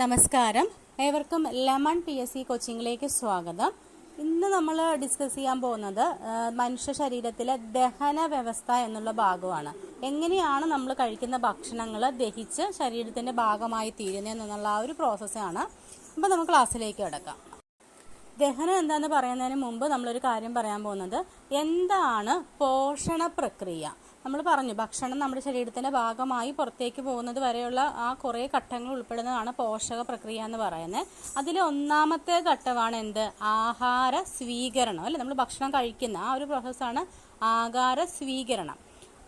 നമസ്കാരം. ഏവർക്കും lemon P S C കോച്ചിങ്ങിലേക്ക് സ്വാഗതം. ഇന്ന് നമ്മൾ ഡിസ്കസ് ചെയ്യാൻ പോകുന്നത് മനുഷ്യ ശരീരത്തിലെ ദഹന വ്യവസ്ഥ എന്നുള്ള ഭാഗമാണ്. എങ്ങനെയാണ് നമ്മൾ കഴിക്കുന്ന ഭക്ഷണങ്ങൾ ദഹിച്ച് ശരീരത്തിന്റെ ഭാഗമായി തീരുന്നത് എന്നുള്ള ആ ഒരു പ്രോസസ്സാണ് അപ്പോൾ നമുക്ക് ക്ലാസ്സിലേക്ക് കിടക്കാം. ദഹനം എന്താണെന്ന് പറയുന്നതിന് മുമ്പ് നമ്മളൊരു കാര്യം പറയാൻ പോകുന്നത് എന്താണ് പോഷണ പ്രക്രിയ നമ്മൾ പറഞ്ഞു ഭക്ഷണം നമ്മുടെ ശരീരത്തിന്റെ ഭാഗമായി പുറത്തേക്ക് പോകുന്നത് വരെയുള്ള ആ കുറേ ഘട്ടങ്ങൾ ഉൾപ്പെടുന്നതാണ് പോഷക പ്രക്രിയ എന്ന് പറയുന്നത്. അതിൽ ഒന്നാമത്തെ ഘട്ടമാണ് എന്ത്? ആഹാര സ്വീകരണം. അല്ലെ? നമ്മൾ ഭക്ഷണം കഴിക്കുന്ന ആ ഒരു പ്രോസസ്സാണ് ആഹാര സ്വീകരണം.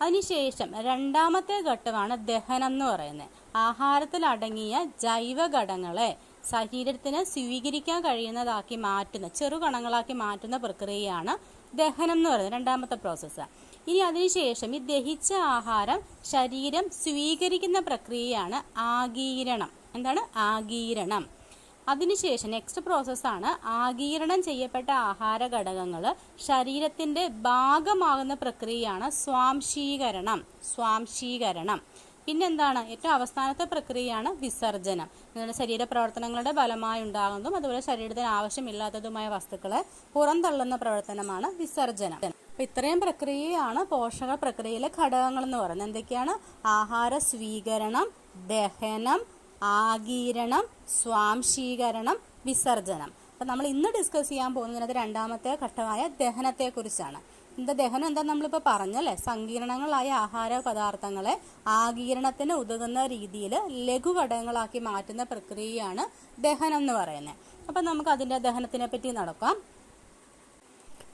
അതിനുശേഷം രണ്ടാമത്തെ ഘട്ടമാണ് ദഹനം എന്ന് പറയുന്നത്. ആഹാരത്തിൽ അടങ്ങിയ ജൈവഘടകങ്ങളെ ശരീരത്തിന് സ്വീകരിക്കാൻ കഴിയുന്നതാക്കി മാറ്റുന്ന ചെറുകണങ്ങളാക്കി മാറ്റുന്ന പ്രക്രിയയാണ് ദഹനം എന്ന് പറയുന്നത് രണ്ടാമത്തെ പ്രോസസ്സ് ഇനി അതിനുശേഷം ഈ ദഹിച്ച ആഹാരം ശരീരം സ്വീകരിക്കുന്ന പ്രക്രിയയാണ് ആഗീരണം. എന്താണ്? ആഗീരണം. അതിനുശേഷം നെക്സ്റ്റ് പ്രോസസ്സാണ് ആഗീരണം ചെയ്യപ്പെട്ട ആഹാര ഘടകങ്ങൾ ശരീരത്തിന്റെ ഭാഗമാകുന്ന പ്രക്രിയയാണ് സ്വാംശീകരണം. സ്വാംശീകരണം. പിന്നെന്താണ്? ഏറ്റവും അവസാനത്തെ പ്രക്രിയയാണ് വിസർജനം. ശരീര ശരീരപ്രവർത്തനങ്ങളുടെ ഫലമായി ഉണ്ടാകുന്നതും അതുപോലെ ശരീരത്തിന് ആവശ്യമില്ലാത്തതുമായ വസ്തുക്കളെ പുറന്തള്ളുന്ന പ്രവർത്തനമാണ് വിസർജനം. അപ്പൊ ഇത്രയും പ്രക്രിയയാണ് പോഷക പ്രക്രിയയിലെ ഘടകങ്ങൾ എന്ന് പറയുന്നത്. എന്തൊക്കെയാണ്? ആഹാര സ്വീകരണം ദഹനം ആഗീരണം സ്വാംശീകരണം വിസർജനം. അപ്പൊ നമ്മൾ ഇന്ന് ഡിസ്കസ് ചെയ്യാൻ പോകുന്നത് രണ്ടാമത്തെ ഘട്ടമായ ദഹനത്തെക്കുറിച്ചാണ്. എന്താ ദഹനം? എന്താ നമ്മളിപ്പോൾ പറഞ്ഞല്ലേ? സങ്കീർണങ്ങളായ ആഹാര പദാർത്ഥങ്ങളെ ആഗീരണത്തിന് ഉതകുന്ന രീതിയിൽ ലഘുഘടകങ്ങളാക്കി മാറ്റുന്ന പ്രക്രിയയാണ് ദഹനം എന്ന് പറയുന്നത്. അപ്പം നമുക്ക് അതിന്റെ ദഹനത്തിനെ പറ്റി നടക്കാം.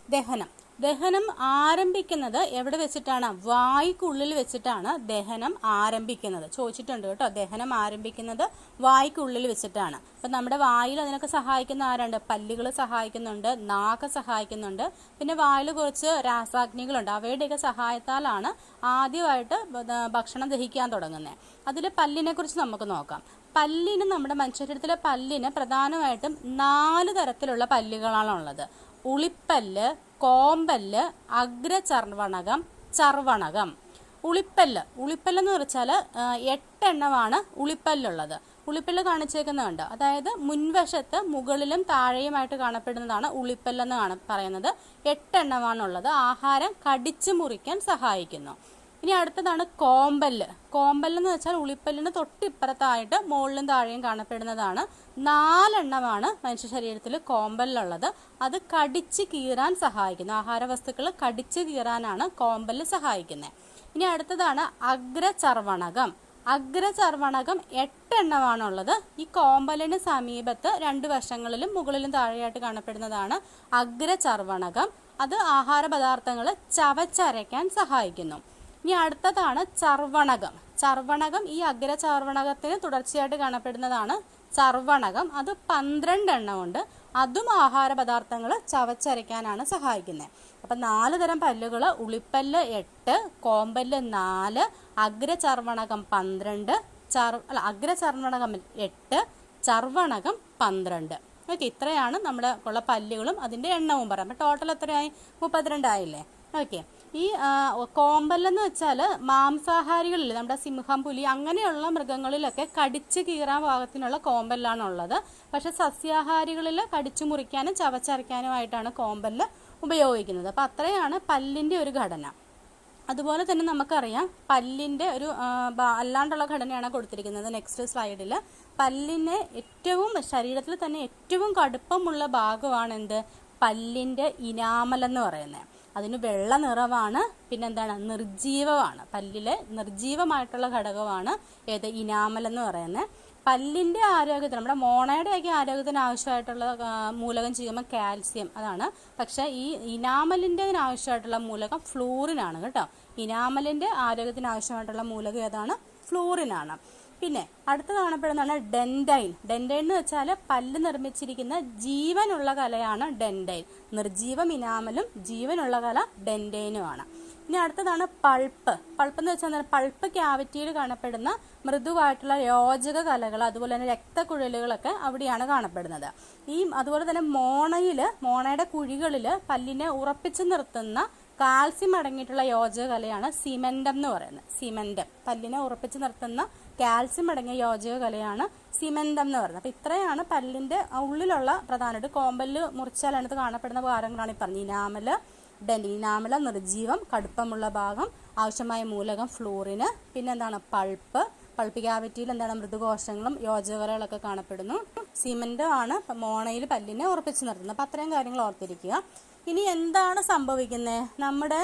ദഹനം. ദഹനം ആരംഭിക്കുന്നത് എവിടെ വെച്ചിട്ടാണ്? വായ്ക്കുള്ളിൽ വെച്ചിട്ടാണ് ദഹനം ആരംഭിക്കുന്നത്. ചോദിച്ചിട്ടുണ്ട് കേട്ടോ ദഹനം ആരംഭിക്കുന്നത് വായ്ക്കുള്ളിൽ വെച്ചിട്ടാണ്. അപ്പൊ നമ്മുടെ വായിൽ അതിനൊക്കെ സഹായിക്കുന്ന ആരുണ്ട്? പല്ലുകൾ സഹായിക്കുന്നുണ്ട് നാക്ക് സഹായിക്കുന്നുണ്ട് പിന്നെ വായിൽ കുറച്ച് രാസാഗ്നികളുണ്ട്. അവയുടെയൊക്കെ സഹായത്താലാണ് ആദ്യമായിട്ട് ഭക്ഷണം ദഹിക്കാൻ തുടങ്ങുന്നത് അതിൽ പല്ലിനെ കുറിച്ച് നമുക്ക് നോക്കാം. പല്ലിന് നമ്മുടെ മനുഷ്യരത്തിലെ പല്ലിന് പ്രധാനമായിട്ടും നാല് തരത്തിലുള്ള പല്ലുകളാണ് ഉള്ളത് ഉളിപ്പല്ല് കോമ്പല്ല് അഗ്രചർവണകം ചർവണകം ഉളിപ്പല്ല്. ഉളിപ്പല്ലെന്ന് വെച്ചാൽ എട്ടെണ്ണമാണ് ഉളിപ്പല്ലുള്ളത്. ഉളിപ്പല്ല് കാണിച്ചേക്കുന്നുണ്ട് അതായത് മുൻവശത്ത് മുകളിലും താഴെയുമായിട്ട് കാണപ്പെടുന്നതാണ് ഉളിപ്പല്ലെന്ന് കാണ പറയുന്നത്. എട്ടെണ്ണമാണുള്ളത്. ആഹാരം കടിച്ചു മുറിക്കാൻ സഹായിക്കുന്നു. ഇനി അടുത്തതാണ് കോമ്പല്ല്. കോമ്പല്ലെന്ന് വെച്ചാൽ ഉളിപ്പല്ലിന് തൊട്ടിപ്പുറത്തായിട്ട് മുകളിലും താഴെയും കാണപ്പെടുന്നതാണ്. നാലെണ്ണമാണ് മനുഷ്യ ശരീരത്തിൽ കോമ്പല്ലുള്ളത്. അത് കടിച്ച് കീറാൻ സഹായിക്കുന്നു. ആഹാര വസ്തുക്കൾ കടിച്ച് കീറാനാണ് കോമ്പല്ല് സഹായിക്കുന്നത്. ഇനി അടുത്തതാണ് അഗ്രചർവണകം. അഗ്രചർവണകം എട്ടെണ്ണമാണുള്ളത്. ഈ കോമ്പലിന് സമീപത്ത് രണ്ട് വശങ്ങളിലും മുകളിലും താഴെയായിട്ട് കാണപ്പെടുന്നതാണ് അഗ്രചർവണകം. അത് ആഹാര പദാർത്ഥങ്ങൾ ചവച്ചരയ്ക്കാൻ സഹായിക്കുന്നു. ഇനി അടുത്തതാണ് ചർവണകം. ചർവണകം ഈ അഗ്രചർവണകത്തിന് തുടർച്ചയായിട്ട് കാണപ്പെടുന്നതാണ് ചർവണകം. അത് പന്ത്രണ്ട് എണ്ണമുണ്ട് അതും ആഹാര പദാർത്ഥങ്ങൾ ചവച്ചരയ്ക്കാനാണ് സഹായിക്കുന്നത് അപ്പം നാല് തരം പല്ലുകൾ ഉളിപ്പല്ല് എട്ട് കോമ്പല്ല് നാല് അഗ്രചർവണകം പന്ത്രണ്ട് ചർ അല്ല അഗ്രചർവണകം എട്ട് ചർവണകം പന്ത്രണ്ട്. ഓക്കെ ഇത്രയാണ് നമ്മുടെ ഉള്ള പല്ലുകളും അതിന്റെ എണ്ണവും പറയാം. അപ്പം ടോട്ടൽ എത്രയായി? മുപ്പത്തിരണ്ടായില്ലേ ഓക്കെ. ഈ കോമ്പല്ലെന്ന് വെച്ചാൽ മാംസാഹാരികളിൽ നമ്മുടെ സിംഹം പുലി അങ്ങനെയുള്ള മൃഗങ്ങളിലൊക്കെ കടിച്ച് കീറാൻ പാകത്തിനുള്ള കോമ്പല്ലാണ് ഉള്ളത് പക്ഷെ സസ്യാഹാരികളിൽ കടിച്ചു മുറിക്കാനും ചവച്ചരയ്ക്കാനുമായിട്ടാണ് കോമ്പല്ല് ഉപയോഗിക്കുന്നത്. അപ്പം അത്രയാണ് പല്ലിന്റെ ഒരു ഘടന. അതുപോലെ തന്നെ നമുക്കറിയാം പല്ലിന്റെ ഒരു അല്ലാണ്ടുള്ള ഘടനയാണ് കൊടുത്തിരിക്കുന്നത് നെക്സ്റ്റ് സ്ലൈഡിൽ പല്ലിന് ഏറ്റവും ശരീരത്തിൽ തന്നെ ഏറ്റവും കടുപ്പമുള്ള ഭാഗമാണ് എന്ത് പല്ലിന്റെ ഇനാമൽ എന്ന് പറയുന്നത്. അതിന് വെള്ള നിറവാണ് പിന്നെന്താണ് നിർജീവമാണ്. പല്ലിലെ നിർജീവമായിട്ടുള്ള ഘടകമാണ് ഏത് ഇനാമൽ എന്ന് പറയുന്നത്. പല്ലിന്റെ ആരോഗ്യത്തിന് നമ്മുടെ മോണയുടെയൊക്കെ ആരോഗ്യത്തിന് ആവശ്യമായിട്ടുള്ള മൂലകം ചെയ്യുമ്പോൾ കാൽസ്യം അതാണ്. പക്ഷേ ഈ ഇനാമലിന്റെ ആവശ്യമായിട്ടുള്ള മൂലകം ഫ്ലൂറിനാണ് കേട്ടോ. ഇനാമലിന്റെ ആരോഗ്യത്തിന് ആവശ്യമായിട്ടുള്ള മൂലകം ഏതാണ്? ഫ്ലൂറിനാണ്. പിന്നെ അടുത്ത് കാണപ്പെടുന്നതാണ് ഡെൻഡൈൻ ഡെൻഡൈൻ എന്ന് വെച്ചാൽ പല്ല് നിർമ്മിച്ചിരിക്കുന്ന ജീവനുള്ള കലയാണ് ഡെൻഡൈൻ നിർജീവ മിനാമലും ജീവനുള്ള കല ഡെൻഡൈനുമാണ് ഇനി അടുത്തതാണ് പൾപ്പ്. പൾപ്പ് എന്ന് വെച്ചാൽ പൾപ്പ് ക്യാവിറ്റിയിൽ കാണപ്പെടുന്ന മൃദുവായിട്ടുള്ള യോജക കലകൾ അതുപോലെ തന്നെ രക്തക്കുഴലുകളൊക്കെ അവിടെയാണ് കാണപ്പെടുന്നത്. ഈ അതുപോലെ തന്നെ മോണയിൽ മോണയുടെ കുഴികളിൽ പല്ലിനെ ഉറപ്പിച്ചു നിർത്തുന്ന കാൽസ്യം അടങ്ങിയിട്ടുള്ള യോജക കലയാണ് സിമെന്റം എന്ന് പറയുന്നത്. സിമെന്റം. പല്ലിനെ ഉറപ്പിച്ചു നിർത്തുന്ന കാൽസ്യം അടങ്ങിയ യോജക കലയാണ് സിമെന്റം എന്ന് പറയുന്നത്. അപ്പോൾ ഇത്രയാണ് പല്ലിന്റെ ഉള്ളിലുള്ള പ്രധാനമായിട്ട് കോമ്പൽ മുറിച്ചാൽ അതിനകത്ത് കാണപ്പെടുന്ന ഭാരങ്ങളാണ് ഈ പറഞ്ഞത് ഇനാമൽ ഡെന്റ് ഇനാമല നിർജീവം കടുപ്പമുള്ള ഭാഗം ആവശ്യമായ മൂലകം ഫ്ലൂറിന് പിന്നെ എന്താണ് പൾപ്പ് പൾപ്പ് ക്യാവിറ്റിയിൽ എന്താണ് മൃദുകോശങ്ങളും യോജകലകളൊക്കെ കാണപ്പെടുന്നു. സിമെന്റ് ആണ് മോണയിൽ പല്ലിനെ ഉറപ്പിച്ച് നിർത്തുന്നത്. അപ്പം അത്രയും കാര്യങ്ങൾ ഓർത്തിരിക്കുക. ഇനി എന്താണ് സംഭവിക്കുന്നത് നമ്മുടെ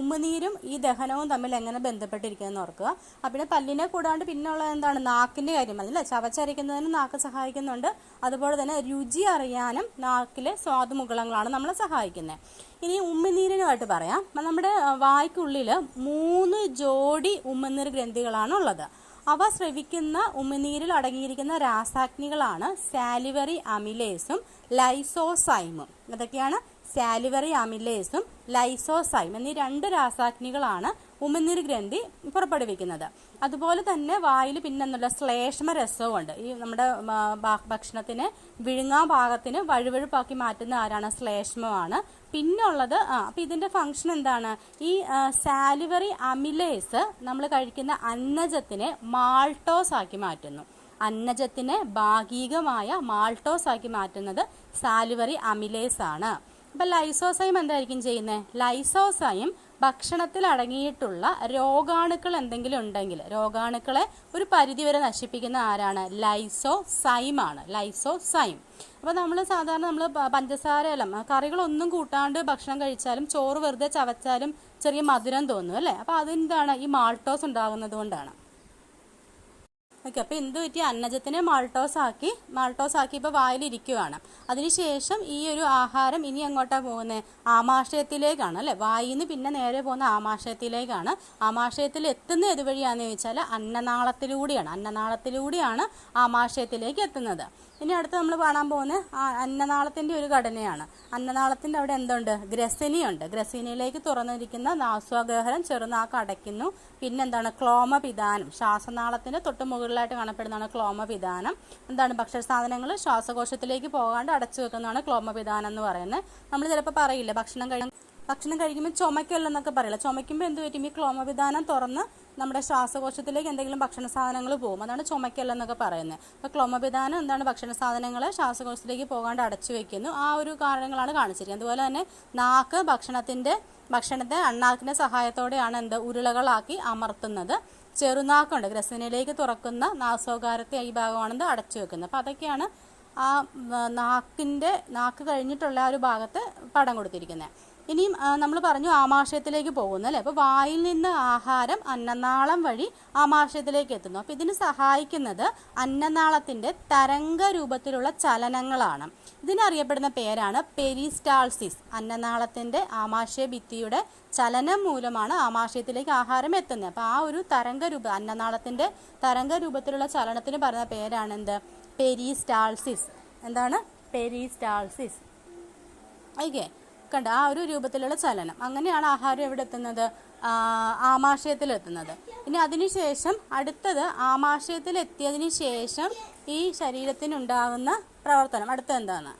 ഉമ്മനീരും ഈ ദഹനവും തമ്മിൽ എങ്ങനെ ബന്ധപ്പെട്ടിരിക്കുന്നതെന്ന് ഓർക്കുക. പിന്നെ പല്ലിനെ കൂടാണ്ട് പിന്നെയുള്ള എന്താണ്? നാക്കിന്റെ കാര്യം അല്ലേ? ചവച്ചരയ്ക്കുന്നതിന് നാക്ക് സഹായിക്കുന്നുണ്ട്. അതുപോലെ തന്നെ രുചി അറിയാനും നാക്കിലെ സ്വാദുമുകളങ്ങളാണ് നമ്മളെ സഹായിക്കുന്നത് ഇനി ഉമ്മനീരിനുമായിട്ട് പറയാം. നമ്മുടെ വായ്ക്കുള്ളിൽ മൂന്ന് ജോഡി ഉമ്മനീർ ഗ്രന്ഥികളാണ് ഉള്ളത്. അവ സ്രവിക്കുന്ന ഉമിനീരിൽ അടങ്ങിയിരിക്കുന്ന രാസാഗ്നികളാണ് സാലിവറി അമിലേസും ലൈസോസൈമും. അതൊക്കെയാണ് സാലിവറി അമിലേസും ലൈസോസൈം എന്നീ രണ്ട് രാസാഗ്നികളാണ് ഉമിനീർ ഗ്രന്ഥി പുറപ്പെടുവിക്കുന്നത്. അതുപോലെ തന്നെ വായിൽ പിന്നെന്നുള്ള ശ്ലേഷ്മ രസവും ഉണ്ട് ഈ നമ്മുടെ ഭക്ഷണത്തിന് വിഴുങ്ങാ ഭാഗത്തിന് വഴുവഴുപ്പാക്കി മാറ്റുന്ന ആരാണ്? ശ്ലേഷ്മമാണ്. പിന്നെ ഉള്ളത് ആ അപ്പൊ ഇതിന്റെ ഫംഗ്ഷൻ എന്താണ്? ഈ സാലിവറി അമിലേസ് നമ്മൾ കഴിക്കുന്ന അന്നജത്തിനെ മാൾട്ടോസ് ആക്കി മാറ്റുന്നു. അന്നജത്തിനെ ഭാഗികമായ മാൾട്ടോസ് ആക്കി മാറ്റുന്നത് സാലിവറി അമിലേസ് ആണ്. അപ്പൊ ലൈസോസൈം എന്തായിരിക്കും ചെയ്യുന്നത് ലൈസോസൈം ഭക്ഷണത്തിൽ അടങ്ങിയിട്ടുള്ള രോഗാണുക്കൾ എന്തെങ്കിലും ഉണ്ടെങ്കിൽ രോഗാണുക്കളെ ഒരു പരിധിവരെ നശിപ്പിക്കുന്ന ആരാണ്? ലൈസോ ലൈസോസൈം. ആണ് ലൈസോസൈം അപ്പോൾ നമ്മൾ സാധാരണ നമ്മൾ പഞ്ചസാര എല്ലാം കറികളൊന്നും കൂട്ടാണ്ട് ഭക്ഷണം കഴിച്ചാലും ചോറ് വെറുതെ ചവച്ചാലും ചെറിയ മധുരം തോന്നും അല്ലേ? അപ്പോൾ അതെന്താണ് ഈ മാൾട്ടോസ് ഉണ്ടാകുന്നത് കൊണ്ടാണ്. ഓക്കെ അപ്പോൾ എന്ത് പറ്റി? അന്നജത്തിനെ മാൾട്ടോസ് ആക്കി മാൾട്ടോസ് ആക്കി ഇപ്പോൾ വായിലിരിക്കുവാണ്. അതിനുശേഷം ഈ ഒരു ആഹാരം ഇനി എങ്ങോട്ടാണ് പോകുന്നത് ആമാശയത്തിലേക്കാണ് അല്ലേ? വായിൽ നിന്ന് പിന്നെ നേരെ പോകുന്ന ആമാശയത്തിലേക്കാണ്. ആമാശയത്തിൽ എത്തുന്ന ഏതുവഴിയാണെന്ന് ചോദിച്ചാൽ അന്നനാളത്തിലൂടെയാണ്. അന്നനാളത്തിലൂടെയാണ് ആമാശയത്തിലേക്ക് എത്തുന്നത്. ഇനി അടുത്ത് നമ്മൾ കാണാൻ പോകുന്നത് അന്നനാളത്തിന്റെ ഒരു ഘടനയാണ്. അന്നനാളത്തിന്റെ അവിടെ എന്തുണ്ട്? ഗ്രസിനിയുണ്ട്. ഗ്രസിനിയിലേക്ക് തുറന്നിരിക്കുന്ന നാസ്വാഗഹരം ചെറുനാക്ക് അടയ്ക്കുന്നു. പിന്നെന്താണ്? ക്ലോമപിതാനം. ശ്വാസനാളത്തിന്റെ തൊട്ട് മുകളിലായിട്ട് കാണപ്പെടുന്നതാണ് ക്ലോമപിതാനം. എന്താണ് ഭക്ഷണ സാധനങ്ങൾ ശ്വാസകോശത്തിലേക്ക് പോകാണ്ട് അടച്ചു വെക്കുന്നതാണ് ക്ലോമപിതാനം എന്ന് പറയുന്നത്. നമ്മൾ ചിലപ്പോൾ പറയില്ല ഭക്ഷണം കഴി ഭക്ഷണം കഴിക്കുമ്പോൾ ചുമക്കല്ലെന്നൊക്കെ പറയില്ല? ചുമയ്ക്കുമ്പോൾ എന്ത് പറ്റും? ഈ ക്ലോമവിധാനം തുറന്ന് നമ്മുടെ ശ്വാസകോശത്തിലേക്ക് എന്തെങ്കിലും ഭക്ഷണ സാധനങ്ങൾ പോകും. അതാണ് ചുമക്കല്ലെന്നൊക്കെ പറയുന്നത്. അപ്പോൾ ക്ലോമബിധാനം എന്താണ് ഭക്ഷണ സാധനങ്ങൾ ശ്വാസകോശത്തിലേക്ക് പോകാണ്ട് അടച്ചു വെക്കുന്നു. ആ ഒരു കാരണങ്ങളാണ് കാണിച്ചിരിക്കുന്നത്. അതുപോലെ തന്നെ നാക്ക് ഭക്ഷണത്തിന്റെ ഭക്ഷണത്തെ അണ്ണാക്കിന്റെ സഹായത്തോടെയാണ് എന്ത് ഉരുളകളാക്കി അമർത്തുന്നത്. ചെറുനാക്കുണ്ട്. ഗ്രസനിലേക്ക് തുറക്കുന്ന നാസോകാരത്തെ ഈ ഭാഗമാണെന്ന് അടച്ചു വെക്കുന്നത്. അപ്പോൾ അതൊക്കെയാണ് ആ നാക്കിന്റെ നാക്ക് കഴിഞ്ഞിട്ടുള്ള ആ ഒരു ഭാഗത്ത് പടം കൊടുത്തിരിക്കുന്നത്. ഇനിയും നമ്മൾ പറഞ്ഞു ആമാശയത്തിലേക്ക് പോകുന്നു അല്ലേ? അപ്പോൾ വായിൽ നിന്ന് ആഹാരം അന്നനാളം വഴി ആമാശയത്തിലേക്ക് എത്തുന്നു. അപ്പോൾ ഇതിന് സഹായിക്കുന്നത് അന്നനാളത്തിന്റെ തരംഗ രൂപത്തിലുള്ള ചലനങ്ങളാണ്. ഇതിനറിയപ്പെടുന്ന പേരാണ് പെരിസ്റ്റാൾസിസ്. അന്നനാളത്തിന്റെ ആമാശയ ഭിത്തിയുടെ ചലനം മൂലമാണ് ആമാശയത്തിലേക്ക് ആഹാരം എത്തുന്നത്. അപ്പോൾ ആ ഒരു തരംഗ രൂപ അന്നനാളത്തിന്റെ തരംഗ രൂപത്തിലുള്ള ചലനത്തിന് പറയുന്ന പേരാണ് എന്ത്? പെരിസ്റ്റാൾസിസ്. എന്താണ്? പെരിസ്റ്റാൾസിസ്. ഓക്കെ. കണ്ട ആ ഒരു രൂപത്തിലുള്ള ചലനം. അങ്ങനെയാണ് ആഹാരം എവിടെ എത്തുന്നത്? ആമാശയത്തിലെത്തുന്നത് ഇനി അതിനുശേഷം അടുത്തത് ആമാശയത്തിലെത്തിയതിന് ശേഷം ഈ ശരീരത്തിനുണ്ടാകുന്ന പ്രവർത്തനം. അടുത്തത് എന്താണ്?